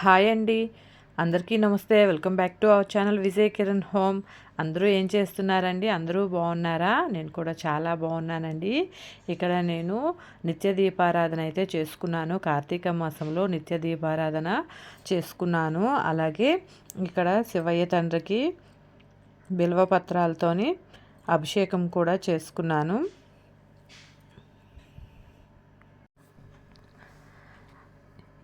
Hi అండి. అందరికీ నమస్తే. Welcome back to our channel Vijay Kiran home. అందరూ ఏం చేస్తున్నారండి? అందరూ బాగున్నారా? నేను కూడా చాలా బాగున్నానండి. ఇక్కడ నేను నిత్య దీపారాధన అయితే చేసుకున్నాను. కార్తీక మాసంలో నిత్య దీపారాధన చేసుకున్నాను. అలాగే ఇక్కడ శివయ్య తండ్రికి బిల్వపత్రాలతోని అభిషేకం కూడా చేసుకున్నాను.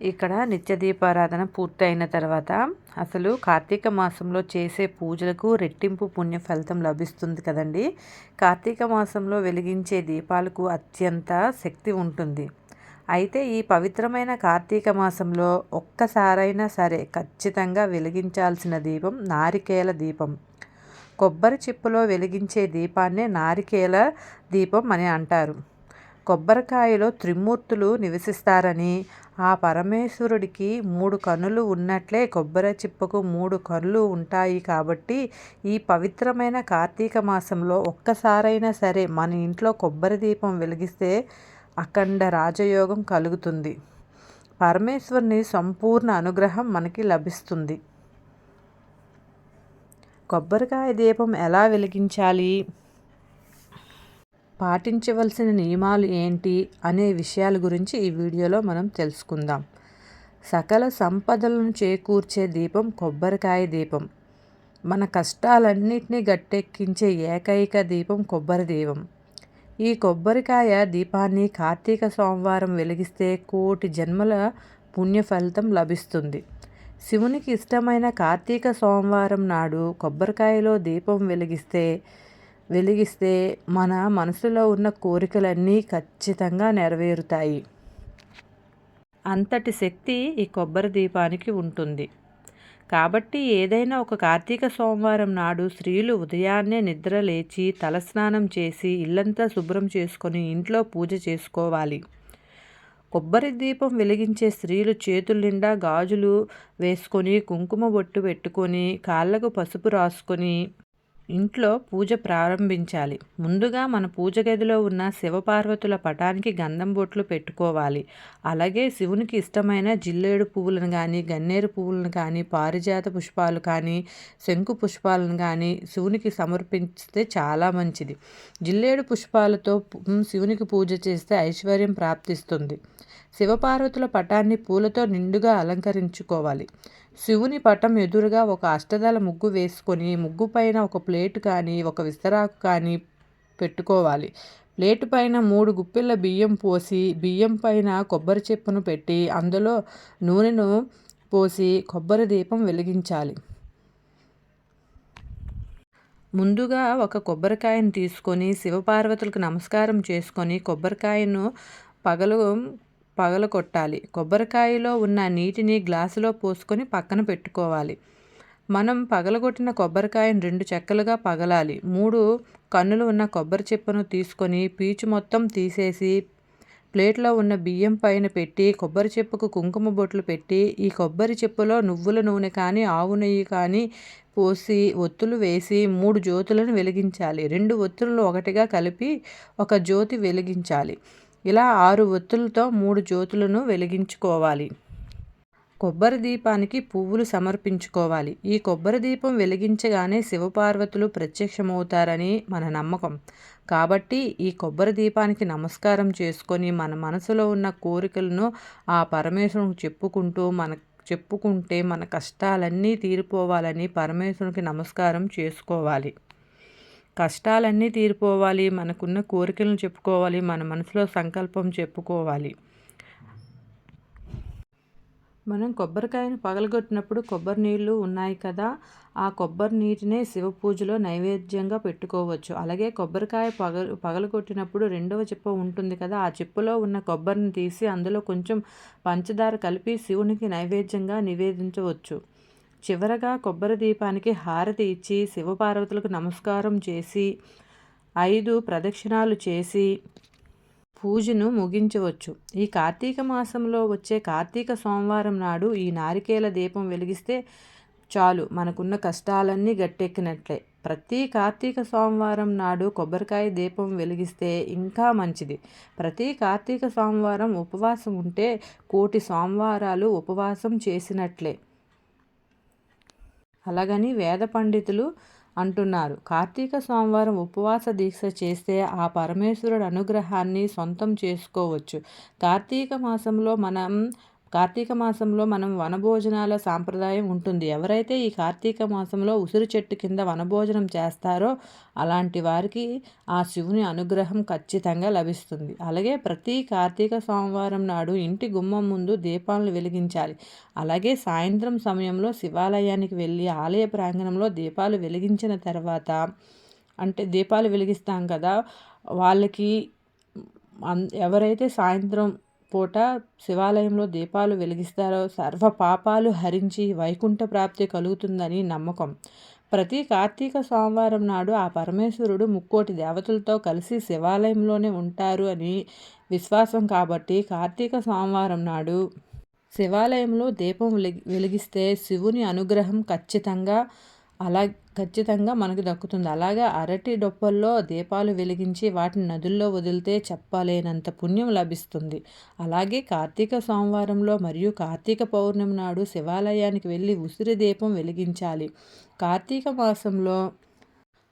ఇక్కడ నిత్య దీపారాధన పూర్తయిన తర్వాత అసలు కార్తీక మాసంలో చేసే పూజలకు రెట్టింపు పుణ్య ఫలితం లభిస్తుంది కదండి. కార్తీక మాసంలో వెలిగించే దీపాలకు అత్యంత శక్తి ఉంటుంది. అయితే ఈ పవిత్రమైన కార్తీక మాసంలో ఒక్కసారైనా సరే ఖచ్చితంగా వెలిగించాల్సిన దీపం నారికేల దీపం. కొబ్బరి చిప్పలో వెలిగించే దీపాన్నే నారికేల దీపం అని అంటారు. కొబ్బరికాయలో త్రిమూర్తులు నివసిస్తారని ఆ పరమేశ్వరుడికి మూడు కనులు ఉన్నట్లే కొబ్బరి చిప్పకు మూడు కనులు ఉంటాయి కాబట్టి ఈ పవిత్రమైన కార్తీక మాసంలో ఒక్కసారైనా సరే మన ఇంట్లో కొబ్బరి దీపం వెలిగిస్తే అఖండ రాజయోగం కలుగుతుంది. పరమేశ్వరుని సంపూర్ణ అనుగ్రహం మనకి లభిస్తుంది. కొబ్బరికాయ దీపం ఎలా వెలిగించాలి? పాటించవలసిన నియమాలు ఏంటి అనే విషయాల గురించి ఈ వీడియోలో మనం తెలుసుకుందాం. సకల సంపదలను చేకూర్చే దీపం కొబ్బరికాయ దీపం. మన కష్టాలన్నింటినీ గట్టెక్కించే ఏకైక దీపం కొబ్బరి దీపం. ఈ కొబ్బరికాయ దీపాన్ని కార్తీక సోమవారం వెలిగిస్తే కోటి జన్మల పుణ్య ఫలితం లభిస్తుంది. శివునికి ఇష్టమైన కార్తీక సోమవారం నాడు కొబ్బరికాయలో దీపం వెలిగిస్తే వెలిగిస్తే మన మనసులో ఉన్న కోరికలన్నీ ఖచ్చితంగా నెరవేరుతాయి. అంతటి శక్తి ఈ కొబ్బరి దీపానికి ఉంటుంది. కాబట్టి ఏదైనా ఒక కార్తీక సోమవారం నాడు స్త్రీలు ఉదయాన్నే నిద్ర లేచి తలస్నానం చేసి ఇల్లంతా శుభ్రం చేసుకొని ఇంట్లో పూజ చేసుకోవాలి. కొబ్బరి దీపం వెలిగించే స్త్రీలు చేతుల నిండా గాజులు వేసుకొని కుంకుమ బొట్టు పెట్టుకొని కాళ్ళకు పసుపు రాసుకొని ఇంట్లో పూజ ప్రారంభించాలి. ముందుగా మన పూజ గదిలో ఉన్న శివపార్వతుల పటానికి గంధం బొట్లు పెట్టుకోవాలి. అలాగే శివునికి ఇష్టమైన జిల్లేడు పువ్వులను కానీ గన్నేరు పువ్వులను కానీ పారిజాత పుష్పాలు కానీ శంకు పుష్పాలను కానీ శివునికి సమర్పిస్తే చాలా మంచిది. జిల్లేడు పుష్పాలతో శివునికి పూజ చేస్తే ఐశ్వర్యం ప్రాప్తిస్తుంది. శివపార్వతుల పటాన్ని పూలతో నిండుగా అలంకరించుకోవాలి. శివుని పటం ఎదురుగా ఒక అష్టదళ ముగ్గు వేసుకొని ముగ్గు పైన ఒక ప్లేట్ కానీ ఒక విస్తరాకు కానీ పెట్టుకోవాలి. ప్లేటు పైన మూడు గుప్పిళ్ళ బియ్యం పోసి బియ్యం పైన కొబ్బరి చెప్పును పెట్టి అందులో నూనెను పోసి కొబ్బరి దీపం వెలిగించాలి. ముందుగా ఒక కొబ్బరికాయను తీసుకొని శివపార్వతులకు నమస్కారం చేసుకొని కొబ్బరికాయను పగలు పగలగొట్టాలి. కొబ్బరికాయలో ఉన్న నీటిని గ్లాసులో పోసుకొని పక్కన పెట్టుకోవాలి. మనం పగలగొట్టిన కొబ్బరికాయను రెండు చెక్కలుగా పగలాలి. మూడు కన్నులు ఉన్న కొబ్బరి చిప్పను తీసుకొని పీచు మొత్తం తీసేసి ప్లేట్లో ఉన్న బియ్యం పైన పెట్టి కొబ్బరి చెప్పుకు కుంకుమ బొట్లు పెట్టి ఈ కొబ్బరి చెప్పులో నువ్వుల నూనె కానీ ఆవు నెయ్యి కానీ పోసి ఒత్తులు వేసి మూడు జ్యోతులను వెలిగించాలి. రెండు ఒత్తులను ఒకటిగా కలిపి ఒక జ్యోతి వెలిగించాలి. ఇలా ఆరు ఒత్తులతో మూడు జ్యోతులను వెలిగించుకోవాలి. కొబ్బరి దీపానికి పువ్వులు సమర్పించుకోవాలి. ఈ కొబ్బరి దీపం వెలిగించగానే శివపార్వతులు ప్రత్యక్షమవుతారని మన నమ్మకం. కాబట్టి ఈ కొబ్బరి దీపానికి నమస్కారం చేసుకొని మన మనసులో ఉన్న కోరికలను ఆ పరమేశ్వరునికి చెప్పుకుంటూ మన చెప్పుకుంటే మన కష్టాలన్నీ తీరిపోవాలని పరమేశ్వరునికి నమస్కారం చేసుకోవాలి. కష్టాలన్నీ తీరిపోవాలి మనకున్న కోరికలను చెప్పుకోవాలి మన మనసులో సంకల్పం చెప్పుకోవాలి. మనం కొబ్బరికాయను పగలగొట్టినప్పుడు కొబ్బరి నీళ్ళు ఉన్నాయి కదా ఆ కొబ్బరి నీటినే శివ పూజలో నైవేద్యంగా పెట్టుకోవచ్చు. అలాగే కొబ్బరికాయ పగ పగలగొట్టినప్పుడు రెండవ చిప్ప ఉంటుంది కదా ఆ చిప్పలో ఉన్న కొబ్బరిని తీసి అందులో కొంచెం పంచదార కలిపి శివునికి నైవేద్యంగా నివేదించవచ్చు. చివరగా కొబ్బరి దీపానికి హారతి ఇచ్చి శివపార్వతులకు నమస్కారం చేసి ఐదు ప్రదక్షిణాలు చేసి పూజను ముగించవచ్చు. ఈ కార్తీక మాసంలో వచ్చే కార్తీక సోమవారం నాడు ఈ నారికేల దీపం వెలిగిస్తే చాలు. మనకున్న కష్టాలన్నీ గట్టెక్కినట్లే. ప్రతి కార్తీక సోమవారం నాడు కొబ్బరికాయ దీపం వెలిగిస్తే ఇంకా మంచిది. ప్రతి కార్తీక సోమవారం ఉపవాసం ఉంటే కోటి సోమవారాలు ఉపవాసం చేసినట్లే. అలాగని వేద పండితులు అంటున్నారు. కార్తీక సోమవారం ఉపవాస దీక్ష చేస్తే ఆ పరమేశ్వరుడు అనుగ్రహాన్ని సొంతం చేసుకోవచ్చు. కార్తీక మాసంలో మనం కార్తీక మాసంలో మనం వనభోజనాల సాంప్రదాయం ఉంటుంది. ఎవరైతే ఈ కార్తీక మాసంలో ఉసిరి చెట్టు కింద వనభోజనం చేస్తారో అలాంటి వారికి ఆ శివుని అనుగ్రహం ఖచ్చితంగా లభిస్తుంది. అలాగే ప్రతి కార్తీక సోమవారం నాడు ఇంటి గుమ్మం ముందు దీపాలను వెలిగించాలి. అలాగే సాయంత్రం సమయంలో శివాలయానికి వెళ్ళి ఆలయ ప్రాంగణంలో దీపాలు వెలిగించిన తర్వాత అంటే దీపాలు వెలిగిస్తాం కదా వాళ్ళకి ఎవరైతే సాయంత్రం పూట శివాలయంలో దీపాలు వెలిగిస్తారో సర్వ పాపాలు హరించి వైకుంఠ ప్రాప్తి కలుగుతుందని నమ్మకం. ప్రతి కార్తీక సోమవారం నాడు ఆ పరమేశ్వరుడు ముక్కోటి దేవతలతో కలిసి శివాలయంలోనే ఉంటారు అని విశ్వాసం కాబట్టి కార్తీక సోమవారం నాడు శివాలయంలో దీపం వెలిగిస్తే శివుని అనుగ్రహం ఖచ్చితంగా అలా ఖచ్చితంగా మనకు దక్కుతుంది. అలాగే అరటి డొప్పల్లో దీపాలు వెలిగించి వాటిని నదుల్లో వదిలితే చెప్పలేనంత పుణ్యం లభిస్తుంది. అలాగే కార్తీక సోమవారంలో మరియు కార్తీక పౌర్ణమి నాడు శివాలయానికి వెళ్ళి ఉసిరి దీపం వెలిగించాలి. కార్తీక మాసంలో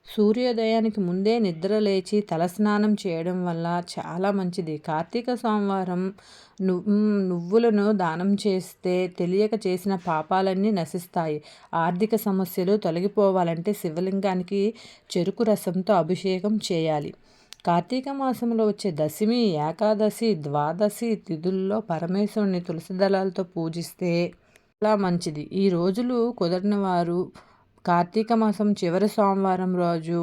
సూర్యోదయానికి ముందే నిద్ర లేచి తలస్నానం చేయడం వల్ల చాలా మంచిది. కార్తీక సోమవారం నువ్వులను దానం చేస్తే తెలియక చేసిన పాపాలన్నీ నశిస్తాయి. ఆర్థిక సమస్యలు తొలగిపోవాలంటే శివలింగానికి చెరుకు రసంతో అభిషేకం చేయాలి. కార్తీక మాసంలో వచ్చే దశమి ఏకాదశి ద్వాదశి తిథుల్లో పరమేశ్వరుని తులసి దళాలతో పూజిస్తే చాలా మంచిది. ఈ రోజులు కుదరిన వారు కార్తీక మాసం చివరి సోమవారం రోజు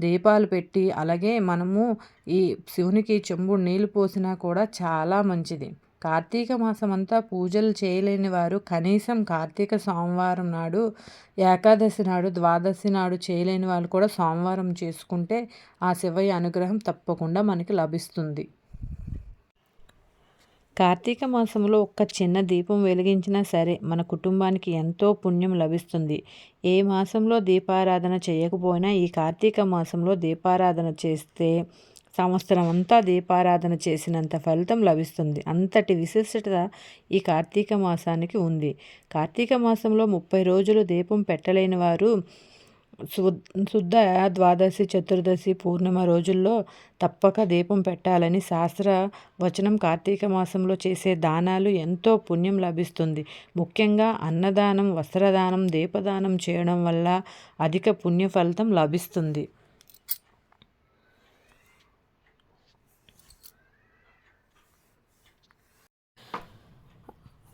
దీపాలు పెట్టి అలాగే మనము ఈ శివునికి చెంబు నీళ్ళు పోసినా కూడా చాలా మంచిది. కార్తీక మాసం అంతా పూజలు చేయలేని వారు కనీసం కార్తీక సోమవారం నాడు ఏకాదశి నాడు ద్వాదశి నాడు చేయలేని వాళ్ళు కూడా సోమవారం చేసుకుంటే ఆ శివయ్య అనుగ్రహం తప్పకుండా మనకి లభిస్తుంది. కార్తీక మాసంలో ఒక్క చిన్న దీపం వెలిగించినా సరే మన కుటుంబానికి ఎంతో పుణ్యం లభిస్తుంది. ఏ మాసంలో దీపారాధన చేయకపోయినా ఈ కార్తీక మాసంలో దీపారాధన చేస్తే సంవత్సరం అంతా దీపారాధన చేసినంత ఫలితం లభిస్తుంది. అంతటి విశిష్టత ఈ కార్తీక మాసానికి ఉంది. కార్తీక మాసంలో ముప్పై రోజులు దీపం పెట్టలేని వారు శుద్ధ ద్వాదశి చతుర్దశి పూర్ణిమ రోజుల్లో తప్పక దీపం పెట్టాలని శాస్త్ర వచనం కార్తీక మాసంలో చేసే దానాలు ఎంతో పుణ్యం లభిస్తుంది. ముఖ్యంగా అన్నదానం వస్త్రదానం దీపదానం చేయడం వల్ల అధిక పుణ్య ఫలితం లభిస్తుంది.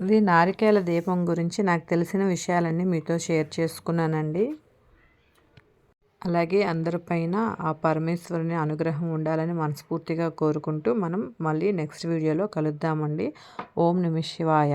ఇది నారికేల దీపం గురించి నాకు తెలిసిన విషయాలన్నీ మీతో షేర్ చేసుకున్నానండి. అలాగే అందరిపైన ఆ పరమేశ్వరుని అనుగ్రహం ఉండాలని మనస్ఫూర్తిగా కోరుకుంటూ మనం మళ్ళీ నెక్స్ట్ వీడియోలో కలుద్దామండి. ఓం నమ శివాయ.